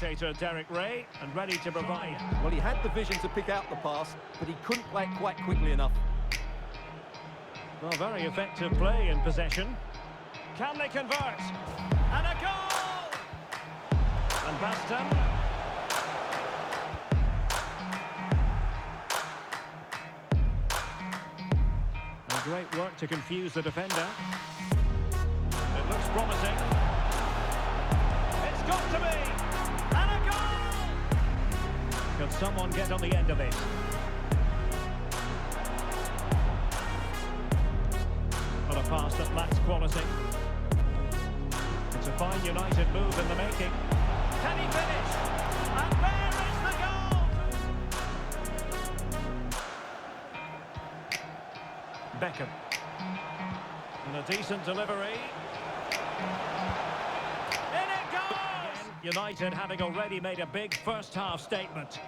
commentator Derek Ray and ready to provide. Well, he had the vision to pick out the pass, but he couldn't play it quite quickly enough. Well, very effective play in possession. Can they convert? And a goal! And Baston. And great work to confuse the defender. It looks promising. It's got to be! Can someone get on the end of it? But a pass that lacks quality. It's a fine United move in the making. Can he finish? And there is the goal! Beckham. And a decent delivery. In it goes! United having already made a big first half statement.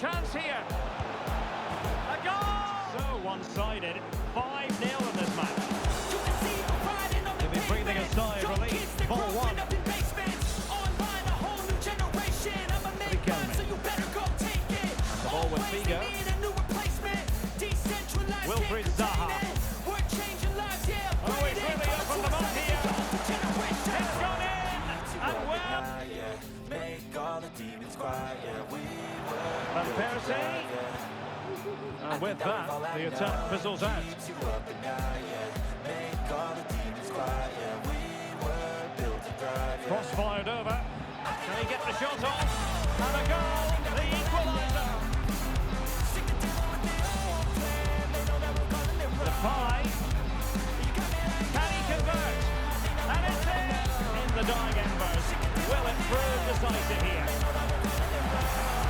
Chance here. A goal! So one-sided. 5-0 in this match. They'll be breathing a sigh of relief. Ball one. The ball with Figo. Wilfried Zaha. And with that, the attack fizzles out. Cross fired over. Can he get the shot off? And a goal! The equaliser! The. Can he convert? And it's! In the dying embers. Will it prove decisive here?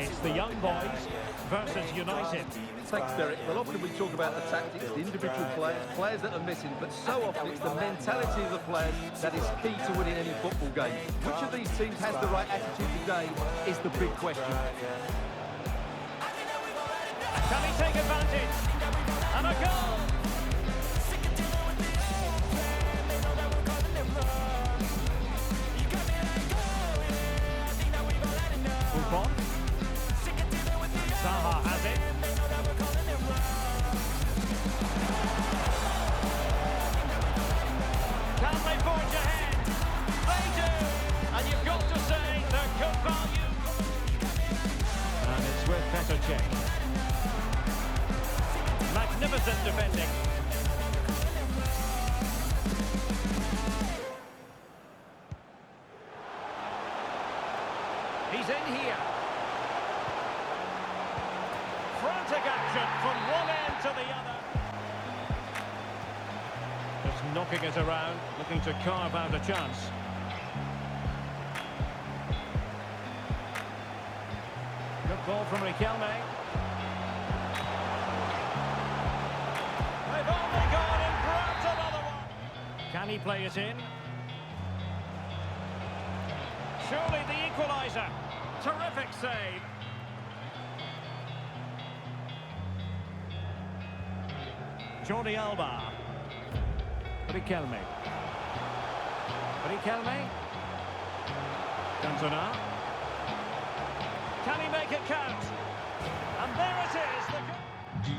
It's the young boys versus United. Thanks, Derek. Well, often we talk about the tactics, the individual players, players that are missing, but so often it's the mentality of the players that is key to winning any football game. Which of these teams has the right attitude today is the big question. Can he take advantage? And a goal! Magnificent defending. He's in here. Frantic action from one end to the other. Just knocking it around, looking to carve out a chance. Good ball from Riquelme. Can he play it in? Surely the equaliser. Terrific save. Jordi Alba. Riquelme. Riquelme. Cantona. Can he make it count? And there it is.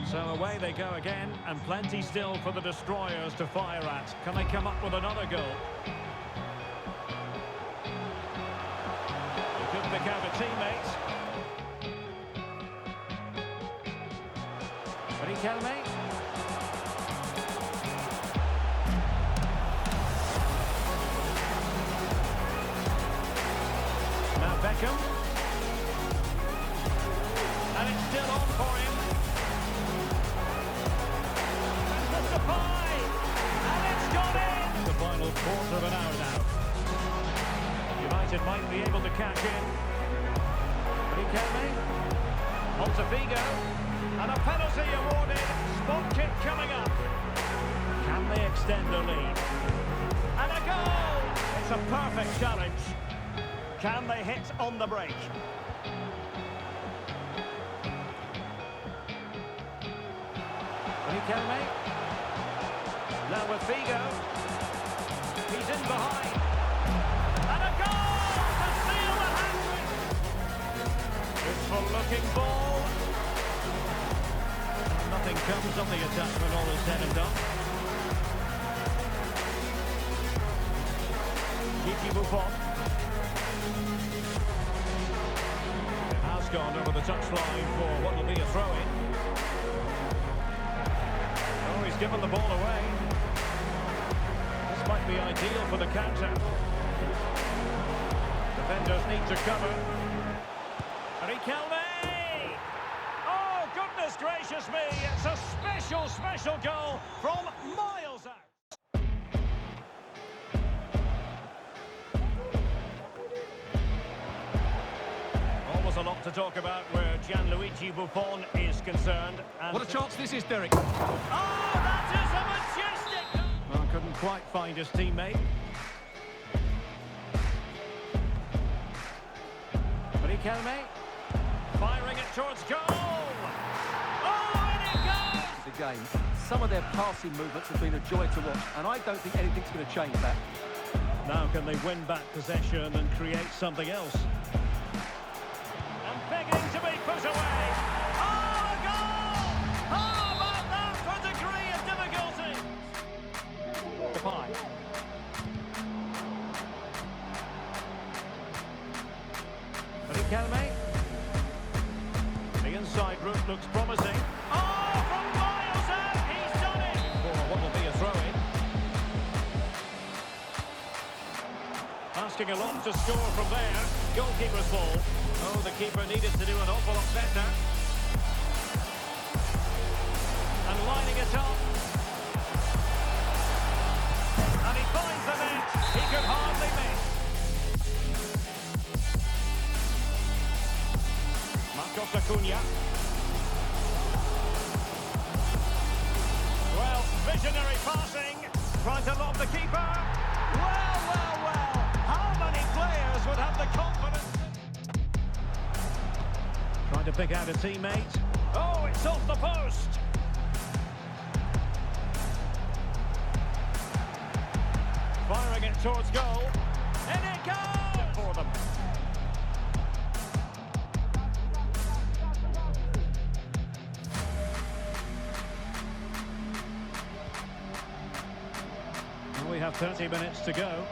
So away they go again, and plenty still for the destroyers to fire at. Can they come up with another goal? They could pick out a teammate. Riquelme. Now be able to catch in. Riquelme. On to Figo. And a penalty awarded. Spot kick coming up. Can they extend the lead? And a goal! It's a perfect challenge. Can they hit on the break? Can Riquelme. Now with Figo. He's in behind. Comes of when all is said and done. Gigi Buffon. It has gone over the touchline for what will be a throw-in. Oh, he's given the ball away. This might be ideal for the counter. Defenders need to cover. Riquelme! Goodness gracious me! It's a special, special goal from miles out. Always a lot to talk about where Gianluigi Buffon is concerned. And What a chance this is, Derek. Oh, that is a majestic... Well, couldn't quite find his teammate. Riquelme, firing it towards goal. Game. Some of their passing movements have been a joy to watch, and I don't think anything's going to change that. Now can they win back possession and create something else? And begging to be put away. Oh, a goal! Oh, How about that for degree of difficulty? Depay. Riquelme. The inside route looks promising. Asking a lot to score from there. Goalkeeper's ball. Oh, the keeper needed to do an awful lot better. And lining it up. Teammate. Oh, it's off the post. Firing it towards goal. And it goes! For them. Well, we have 30 minutes to go.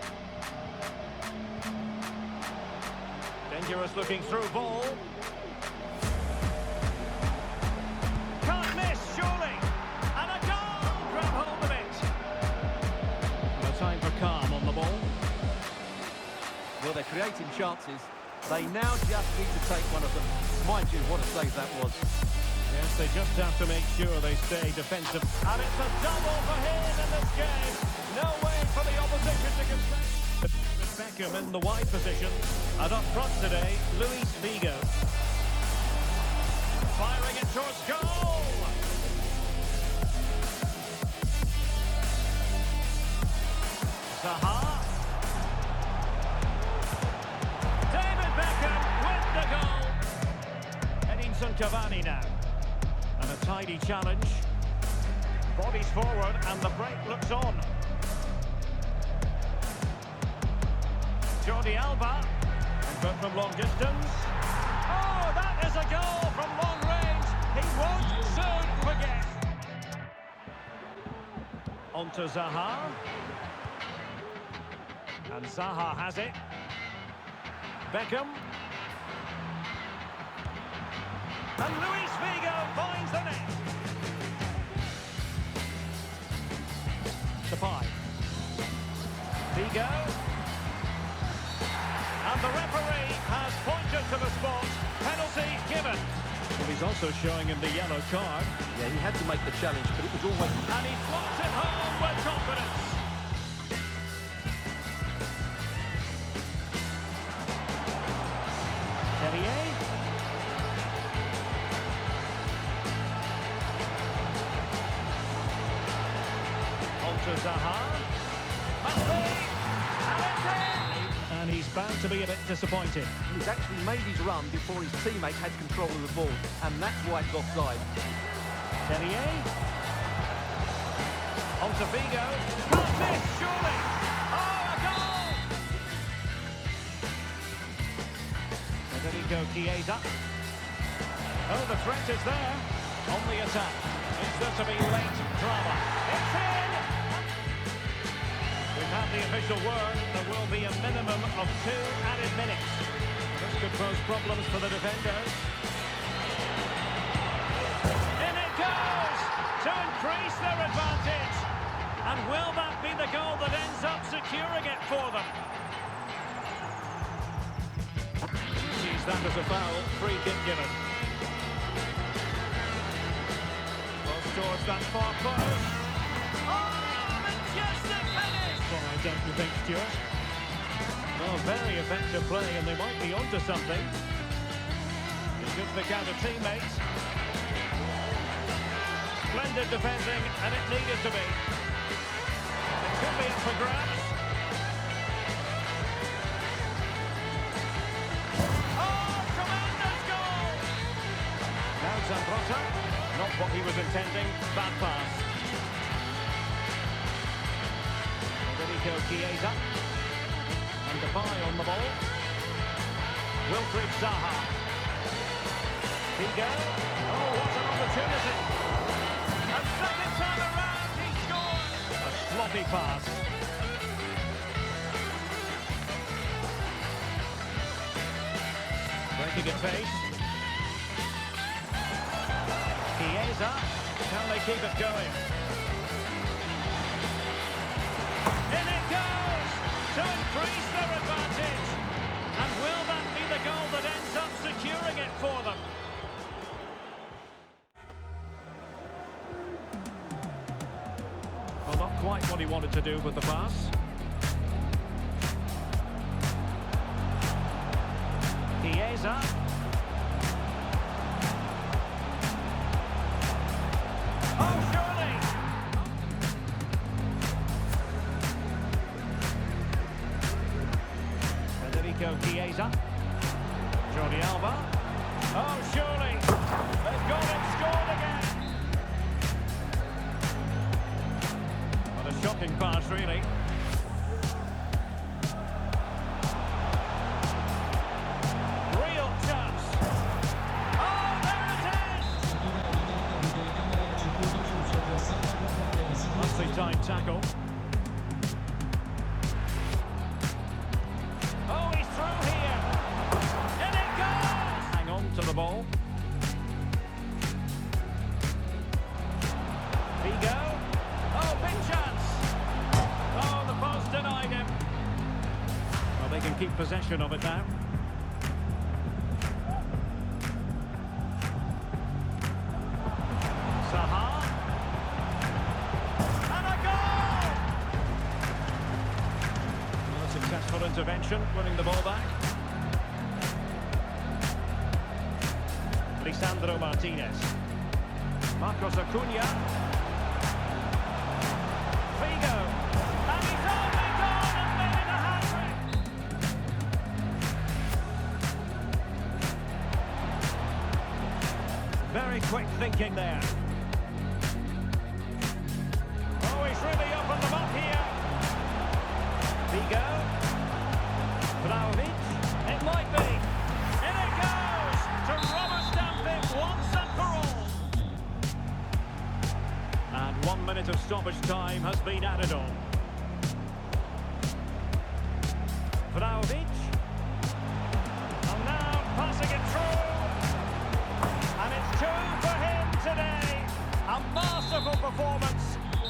Dangerous looking through ball. Creating chances. They now just need to take one of them. Mind you, what a save that was. Yes, they just have to make sure they stay defensive. And it's a double for him in this game. No way for the opposition to. With Beckham in the wide position. And up front today, Luis Figo. Firing it towards goal. Challenge. Bodies forward and the break looks on. Jordi Alba. But from long distance. Oh, that is a goal from long range. He won't soon forget. On to Zaha. And Zaha has it. Beckham. And Luis Figo. And the referee has pointed to the spot. Penalty given. Well, he's also showing him the yellow card. Yeah, he had to make the challenge, but it was always... And he slots it home with confidence. Bound to be a bit disappointed. He's actually made his run before his teammate had control of the ball, and that's why it's offside. Terrier. On to Vigo. Not this, surely. Oh, a goal! Federico Chiesa. Oh, the threat is there. On the attack. Is there to be late drama? It's in! We've the official word. There will be a minimum of two added minutes. This could pose problems for the defenders. In it goes to increase their advantage. And will that be the goal that ends up securing it for them? Sees that as a foul. Free kick given. Close towards that far post. Why don't think, Stuart? Very effective play, and they might be onto something. It's good to counter teammates. Splendid defending, and it needed to be. It could be up for grabs. Oh! Now Zambrotta, not what he was intending, bad pass. Federico Chiesa. And Depay on the ball. Wilfried Zaha. Figo. Oh, what an opportunity. A second time around, he scored. A sloppy pass. Breaking at pace. Chiesa. Can they keep it going? Increase their advantage. And will that be the goal that ends up securing it for them? Well, not quite what he wanted to do with the pass. Federico Chiesa. Jordi Alba. Oh, surely! They've gone and scored again! What a shocking pass, really. Of it now. Saha. And a goal! Well, successful intervention, winning the ball back. Lisandro Martinez. Marcos Acuna. Quick thinking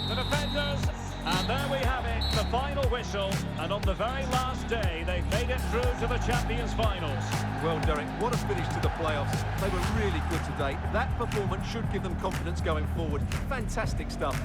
The defenders. And there we have it, the final whistle. And on the very last day, they've made it through to the Champions Finals. Well, Derek, what a finish to the playoffs. They were really good today. That performance should give them confidence going forward. Fantastic stuff.